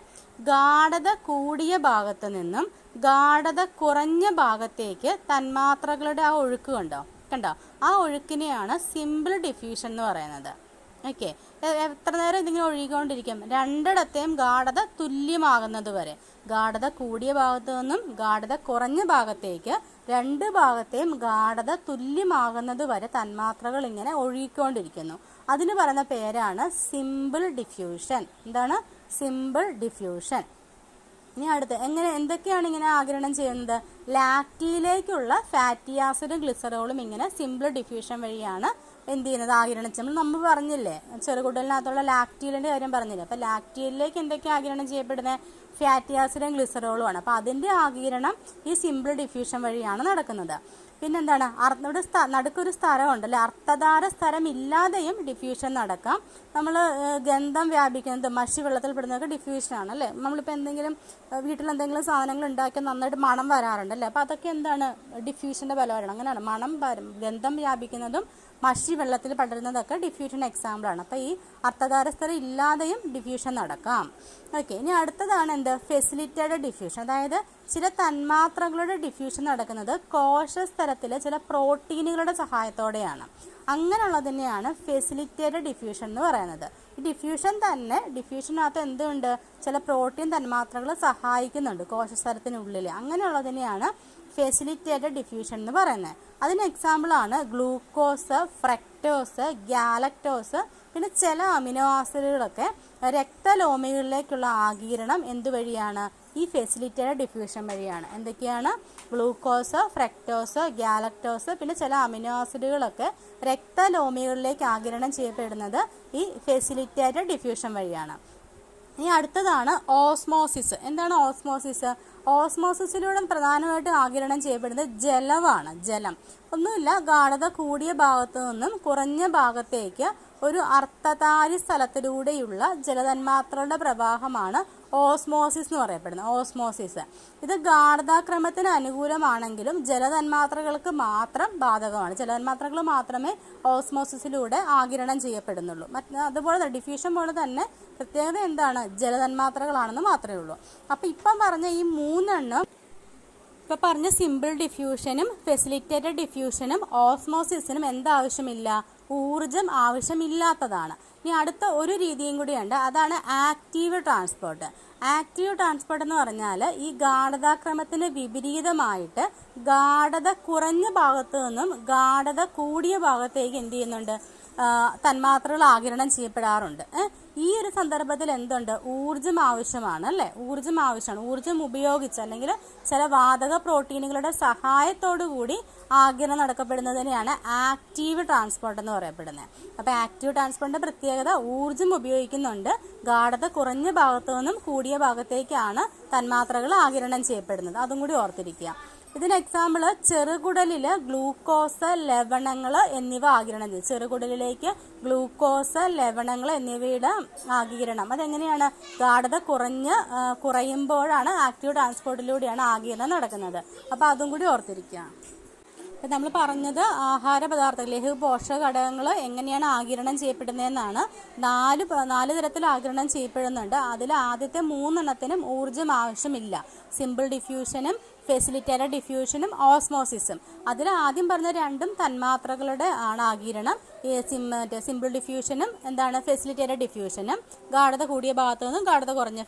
ഗാഠത കൂടിയ ഭാഗത്ത് നിന്നും ഗാഠത കുറഞ്ഞ ഭാഗത്തേക്ക് തന്മാത്രകളുടെ ആ ഒഴുക്ക് കണ്ടോ? കണ്ടോ? ആ ഒഴുക്കിനെയാണ് സിമ്പിൾ ഡിഫ്യൂഷൻ എന്ന് പറയുന്നത്. ഓക്കെ. എത്ര നേരം ഇതിങ്ങനെ ഒഴുകിക്കൊണ്ടിരിക്കും? രണ്ടിടത്തെയും ഗാഠത തുല്യമാകുന്നത് വരെ. ഗാഠത കൂടിയ ഭാഗത്തു നിന്നും ഗാഠത കുറഞ്ഞ ഭാഗത്തേക്ക് രണ്ട് ഭാഗത്തെയും ഗാഠത തുല്യമാകുന്നത് വരെ തന്മാത്രകൾ ഇങ്ങനെ ഒഴുകിക്കൊണ്ടിരിക്കുന്നു. അതിന് പറയുന്ന പേരാണ് സിമ്പിൾ ഡിഫ്യൂഷൻ എന്താണ്? സിമ്പിൾ ഡിഫ്യൂഷൻ ഇനി അടുത്ത് എങ്ങനെ എന്തൊക്കെയാണ് ഇങ്ങനെ ആഗിരണം ചെയ്യുന്നത്? ലാക്റ്റിയിലേക്കുള്ള ഫാറ്റി ആസിഡും ഗ്ലിസറോളും ഇങ്ങനെ സിമ്പിൾ ഡിഫ്യൂഷൻ വഴിയാണ് എന്ത് ചെയ്യുന്നത്? ആഗിരണം. നമ്മൾ നമ്മൾ പറഞ്ഞില്ലേ? ചെറുകുടലിനകത്തുള്ള ലാക്റ്റിയലിന്റെ കാര്യം പറഞ്ഞില്ലേ? അപ്പോൾ ലാക്റ്റിയലിലേക്ക് എന്തൊക്കെ ആഗിരണം ചെയ്യപ്പെടുന്നത് ഫാറ്റി ആസിഡും ഗ്ലിസറോളും ആണ്. അപ്പോൾ അതിന്റെ ആഗിരണം ഈ സിമ്പിൾ ഡിഫ്യൂഷൻ വഴിയാണ് നടക്കുന്നത്. പിന്നെന്താണ്? ഇവിടെ നടുക്കൊരു സ്ഥലമുണ്ടല്ലേ? അർത്ഥധാര സ്ഥലം ഇല്ലാതെയും ഡിഫ്യൂഷൻ നടക്കാം നമ്മൾ ഗന്ധം വ്യാപിക്കുന്നത് മഷി വെള്ളത്തിൽ പെടുന്നതൊക്കെ ഡിഫ്യൂഷനാണ് അല്ലേ? നമ്മളിപ്പോൾ എന്തെങ്കിലും വീട്ടിൽ എന്തെങ്കിലും സാധനങ്ങൾ ഉണ്ടാക്കി നന്നായിട്ട് മണം വരാറുണ്ട് അല്ലേ അപ്പോൾ അതൊക്കെ എന്താണ്? ഡിഫ്യൂഷന്റെ ബലമായിരുന്നു അങ്ങനെയാണ്. മണം ഗന്ധം വ്യാപിക്കുന്നതും മഷി വെള്ളത്തിൽ പടരുന്നതൊക്കെ ഡിഫ്യൂഷൻ എക്സാമ്പിളാണ് അപ്പോൾ ഈ അർത്ഥധാര സ്ഥലം ഇല്ലാതെയും ഡിഫ്യൂഷൻ നടക്കാം. ഓക്കെ ഇനി അടുത്തതാണ് എന്ത്? ഫെസിലിറ്റേറ്റഡ് ഡിഫ്യൂഷൻ അതായത് ചില തന്മാത്രകളുടെ ഡിഫ്യൂഷൻ നടക്കുന്നത് കോശസ്ഥലത്തിലെ ചില പ്രോട്ടീനുകളുടെ സഹായത്തോടെയാണ്. അങ്ങനെയുള്ളതിനെയാണ് ഫെസിലിറ്റേറ്റഡ് ഡിഫ്യൂഷൻ എന്ന് പറയുന്നത്. ഈ ഡിഫ്യൂഷൻ തന്നെ ഡിഫ്യൂഷനകത്ത് എന്തുണ്ട്? ചില പ്രോട്ടീൻ തന്മാത്രകൾ സഹായിക്കുന്നുണ്ട് കോശസ്ഥലത്തിനുള്ളിൽ അങ്ങനെയുള്ളതിനെയാണ് ഫെസിലിറ്റേറ്റഡ് ഡിഫ്യൂഷൻ എന്ന് പറയുന്നത്. അതിന് എക്സാമ്പിളാണ് ഗ്ലൂക്കോസ് ഫ്രക്ടോസ് ഗാലക്ടോസ് പിന്നെ ചില അമിനോ ആസിഡുകളൊക്കെ രക്തലോമികളിലേക്കുള്ള ആഗീരണം എന്തുവഴിയാണ്? ഈ ഫെസിലിറ്റേറ്റഡ് ഡിഫ്യൂഷൻ വഴിയാണ്. എന്തൊക്കെയാണ്? ഗ്ലൂക്കോസ് ഫ്രക്ടോസ് ഗാലക്ടോസ് പിന്നെ ചില അമിനോ ആസിഡുകളൊക്കെ രക്തലോമികളിലേക്ക് ആഗിരണം ചെയ്യപ്പെടുന്നത് ഈ ഫെസിലിറ്റേറ്റഡ് ഡിഫ്യൂഷൻ വഴിയാണ്. ഇനി അടുത്തതാണ് ഓസ്മോസിസ് എന്താണ് ഓസ്മോസിസ് ഓസ്മോസിസിലൂടെ പ്രധാനമായിട്ടും ആകിരണം ചെയ്യപ്പെടുന്നത് ജലമാണ് ജലം. ഒന്നുമില്ല ഗാഠത കൂടിയ ഭാഗത്തു നിന്നും കുറഞ്ഞ ഭാഗത്തേക്ക് ഒരു അർത്ഥതാരി സ്ഥലത്തിലൂടെയുള്ള ജലതന്മാത്രകളുടെ പ്രവാഹമാണ് ഓസ്മോസിസ് എന്ന് പറയപ്പെടുന്നത്. ഓസ്മോസിസ്. ഇത് ഗാർഡാക്രമത്തിന് അനുകൂലമാണെങ്കിലും ജലതന്മാത്രകൾക്ക് മാത്രം ബാധകമാണ്. ജലതന്മാത്രകൾ മാത്രമേ ഓസ്മോസിസിലൂടെ ആകിരണം ചെയ്യപ്പെടുന്നുള്ളൂ. മറ്റ് അതുപോലെ തന്നെ ഡിഫ്യൂഷൻ പോലെ തന്നെ പ്രത്യേകത എന്താണ്? ജലതന്മാത്രകളാണെന്ന് മാത്രമേ ഉള്ളൂ. അപ്പോൾ ഇപ്പം പറഞ്ഞ ഈ മൂന്നെണ്ണം ഇപ്പം പറഞ്ഞ സിമ്പിൾ ഡിഫ്യൂഷനും ഫെസിലിറ്റേറ്റഡ് ഡിഫ്യൂഷനും ഓസ്മോസിസിനും എന്താവശ്യമില്ല? ഊർജം ആവശ്യമില്ലാത്തതാണ്. ഇനി അടുത്ത ഒരു രീതിയും കൂടിയുണ്ട്. അതാണ് ആക്റ്റീവ് ട്രാൻസ്പോർട്ട് ആക്റ്റീവ് ട്രാൻസ്പോർട്ട് എന്ന് പറഞ്ഞാൽ ഈ ഗാഠതാക്രമത്തിന് വിപരീതമായിട്ട് ഗാഠത കുറഞ്ഞ ഭാഗത്തു നിന്നും ഗാഠത കൂടിയ ഭാഗത്തേക്ക് എന്ത് ചെയ്യുന്നുണ്ട്? തന്മാത്രകൾ ആകിരണം ചെയ്യപ്പെടാറുണ്ട്? ഈ ഒരു സന്ദർഭത്തിൽ എന്തുണ്ട്? ഊർജം ആവശ്യമാണ് അല്ലെ? ഊർജം ആവശ്യമാണ്. ഊർജം ഉപയോഗിച്ച് അല്ലെങ്കിൽ ചില വാതക പ്രോട്ടീനുകളുടെ സഹായത്തോടു കൂടി ആഗിരണം നടക്കപ്പെടുന്നതിനെയാണ് ആക്റ്റീവ് ട്രാൻസ്പോർട്ട് എന്ന് പറയപ്പെടുന്നത്. അപ്പോൾ ആക്റ്റീവ് ട്രാൻസ്പോർട്ടിന്റെ പ്രത്യേകത ഊർജം ഉപയോഗിക്കുന്നുണ്ട്. ഗാഠത കുറഞ്ഞ ഭാഗത്തു നിന്നും കൂടിയ ഭാഗത്തേക്കാണ് തന്മാത്രകൾ ആകിരണം ചെയ്യപ്പെടുന്നത്. അതും കൂടി ഓർത്തിരിക്കുക. ഇതിന് എക്സാമ്പിൾ ചെറുകുടലിൽ ഗ്ലൂക്കോസ് ലവണങ്ങൾ എന്നിവ ആകിരണം ചെയ്യും ചെറുകുടലിലേക്ക് ഗ്ലൂക്കോസ് ലവണങ്ങൾ എന്നിവയുടെ ആകിരണം അതെങ്ങനെയാണ്? ഗാഠത കുറഞ്ഞ് കുറയുമ്പോഴാണ് ആക്റ്റീവ് ട്രാൻസ്പോർട്ടിലൂടെയാണ് ആകിരണം നടക്കുന്നത്. അപ്പോൾ അതും കൂടി ഓർത്തിരിക്കുക. അപ്പം നമ്മൾ പറഞ്ഞത് ആഹാര പദാർത്ഥങ്ങൾ ലഘു പോഷക ഘടകങ്ങൾ എങ്ങനെയാണ് ആകിരണം ചെയ്യപ്പെടുന്നതെന്നാണ്. നാല് നാല് തരത്തിൽ ആകിരണം ചെയ്യപ്പെടുന്നുണ്ട്. അതിൽ ആദ്യത്തെ മൂന്നെണ്ണത്തിനും ഊർജം ആവശ്യമില്ല. സിമ്പിൾ ഡിഫ്യൂഷനും ഫെസിലിറ്റേറ്റഡ് ഡിഫ്യൂഷനും ഓസ്മോസിസും അതിൽ ആദ്യം പറഞ്ഞ രണ്ടും തന്മാത്രകളുടെ ആണ് ആകിരണം സിമ്പിൾ ഡിഫ്യൂഷനും എന്താണ് ഫെസിലിറ്റേറ്റ ഡിഫ്യൂഷനും ഗാഠത കൂടിയ ഭാഗത്തു നിന്നും ഗാഠത കുറഞ്ഞ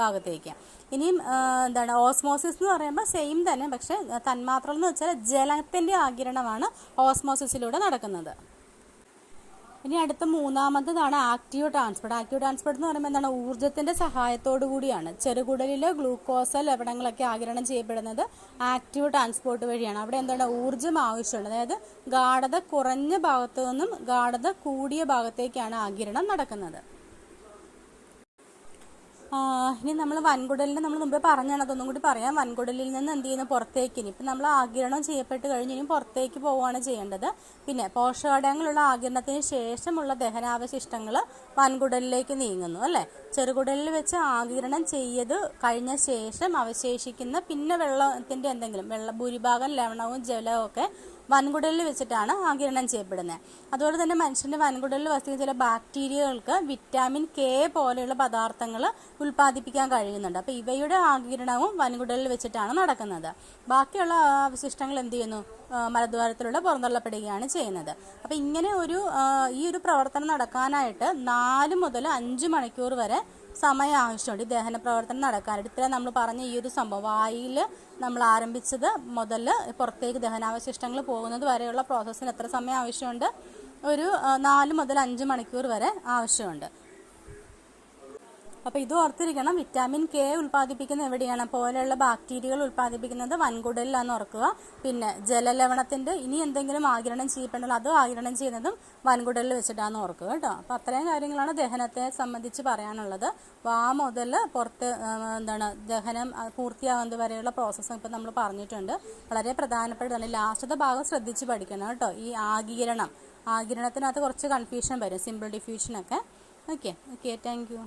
ഭാഗത്തേക്ക്. ഇനിയും എന്താണ് ഓസ്മോസിസ് എന്ന് പറയുമ്പോൾ സെയിം തന്നെ പക്ഷേ തന്മാത്രകൾ എന്ന് വെച്ചാൽ ജലത്തിന്റെ ആകിരണമാണ് ഓസ്മോസിസിലൂടെ നടക്കുന്നത്. ഇനി അടുത്ത മൂന്നാമത്തതാണ് ആക്റ്റീവ് ട്രാൻസ്പോർട്ട് ആക്റ്റീവ് ട്രാൻസ്പോർട്ട് എന്ന് പറയുമ്പോൾ എന്താണ്? ഊർജത്തിന്റെ സഹായത്തോടു കൂടിയാണ്. ചെറുകുടലിൽ ഗ്ലൂക്കോസ് ലവണങ്ങളൊക്കെ ആഗിരണം ചെയ്യപ്പെടുന്നത് ആക്റ്റീവ് ട്രാൻസ്പോർട്ട് വഴിയാണ്. അവിടെ എന്താണ്? ഊർജം ആവശ്യമുണ്ട് അതായത് ഗാഠത കുറഞ്ഞ ഭാഗത്തു നിന്നും ഗാഠത കൂടിയ ഭാഗത്തേക്കാണ് ആഗിരണം നടക്കുന്നത്. ഇനി നമ്മൾ വൻകുടലിന് നമ്മൾ മുമ്പേ പറഞ്ഞാണ് അതൊന്നും കൂടി പറയാം. വൻകുടലിൽ നിന്ന് എന്ത് ചെയ്യുന്നു? പുറത്തേക്ക് ഇനി. ഇപ്പം നമ്മൾ ആകിരണം ചെയ്യപ്പെട്ട് കഴിഞ്ഞ് ഇനി പുറത്തേക്ക് പോവുകയാണ് ചെയ്യേണ്ടത്. പിന്നെ പോഷകഘടകങ്ങളുള്ള ആകിരണത്തിന് ശേഷമുള്ള ദഹനാവശിഷ്ടങ്ങൾ വൻകുടലിലേക്ക് നീങ്ങുന്നു അല്ലേ? ചെറുകുടലിൽ വെച്ച് ആകിരണം ചെയ്ത് കഴിഞ്ഞ ശേഷം അവശേഷിക്കുന്ന പിന്നെ വെള്ളത്തിന്റെ എന്തെങ്കിലും വെള്ള ഭൂരിഭാഗം ലവണവും ജലവും ഒക്കെ വൻകുടലിൽ വെച്ചിട്ടാണ് ആകിരണം ചെയ്യപ്പെടുന്നത്. അതുപോലെ തന്നെ മനുഷ്യന്റെ വൻകുടലിൽ വസിക്കുന്ന ചില ബാക്ടീരിയകൾക്ക് വിറ്റാമിൻ കെ പോലെയുള്ള പദാർത്ഥങ്ങൾ ഉൽപ്പാദിപ്പിക്കാൻ കഴിയുന്നുണ്ട്. അപ്പോൾ ഇവയുടെ ആകിരണവും വൻകുടലിൽ വെച്ചിട്ടാണ് നടക്കുന്നത്. ബാക്കിയുള്ള അവശിഷ്ടങ്ങൾ എന്ത് ചെയ്യുന്നു? മലദ്വാരത്തിലൂടെ പുറന്തള്ളപ്പെടുകയാണ് ചെയ്യുന്നത്. അപ്പോൾ ഇങ്ങനെ ഒരു ഈ ഒരു പ്രവർത്തനം നടക്കാനായിട്ട് നാല് മുതൽ അഞ്ച് മണിക്കൂർ വരെ സമയം ആവശ്യമുണ്ട്. ഈ ദഹന പ്രവർത്തനം നടക്കാനായിട്ട്. ഇത്ര നമ്മൾ പറഞ്ഞ ഈ ഒരു സംഭവം. വായിൽ നമ്മൾ ആരംഭിച്ചത് മുതൽ പുറത്തേക്ക് ദഹനാവശിഷ്ടങ്ങൾ പോകുന്നത് വരെയുള്ള പ്രോസസ്സിന് എത്ര സമയം ആവശ്യമുണ്ട്? ഒരു നാല് മുതൽ അഞ്ച് മണിക്കൂർ വരെ ആവശ്യമുണ്ട്. അപ്പോൾ ഇത് ഓർത്തിരിക്കണം വിറ്റാമിൻ കെ ഉൽപ്പാദിപ്പിക്കുന്ന എവിടെയാണ്? പോലെയുള്ള ബാക്ടീരിയകൾ ഉൽപ്പാദിപ്പിക്കുന്നത് വൻകുടലിലാന്ന് ഓർക്കുക. പിന്നെ ജലലവണത്തിന്റെ ഇനി എന്തെങ്കിലും ആകിരണം ചെയ്യപ്പെടുന്നത് അത് ആകിരണം ചെയ്യുന്നതും വൻകുടലിൽ വെച്ചിട്ടാന്ന് ഓർക്കുക കേട്ടോ. അപ്പോൾ അത്രയും കാര്യങ്ങളാണ് ദഹനത്തെ സംബന്ധിച്ച് പറയാനുള്ളത്. വാ മുതൽ പുറത്ത് എന്താണ് ദഹനം പൂർത്തിയാകുന്നത് വരെയുള്ള പ്രോസസ്സ് ഇപ്പം നമ്മൾ പറഞ്ഞിട്ടുണ്ട്. വളരെ പ്രധാനപ്പെട്ടതാണ്. ലാസ്റ്റത്തെ ഭാഗം ശ്രദ്ധിച്ച് പഠിക്കണം കേട്ടോ. ഈ ആഗിരണം ആഗിരണത്തിനകത്ത് കുറച്ച് കൺഫ്യൂഷൻ വരും സിമ്പിൾ ഡിഫ്യൂഷനൊക്കെ ഓക്കെ ഓക്കെ താങ്ക് യു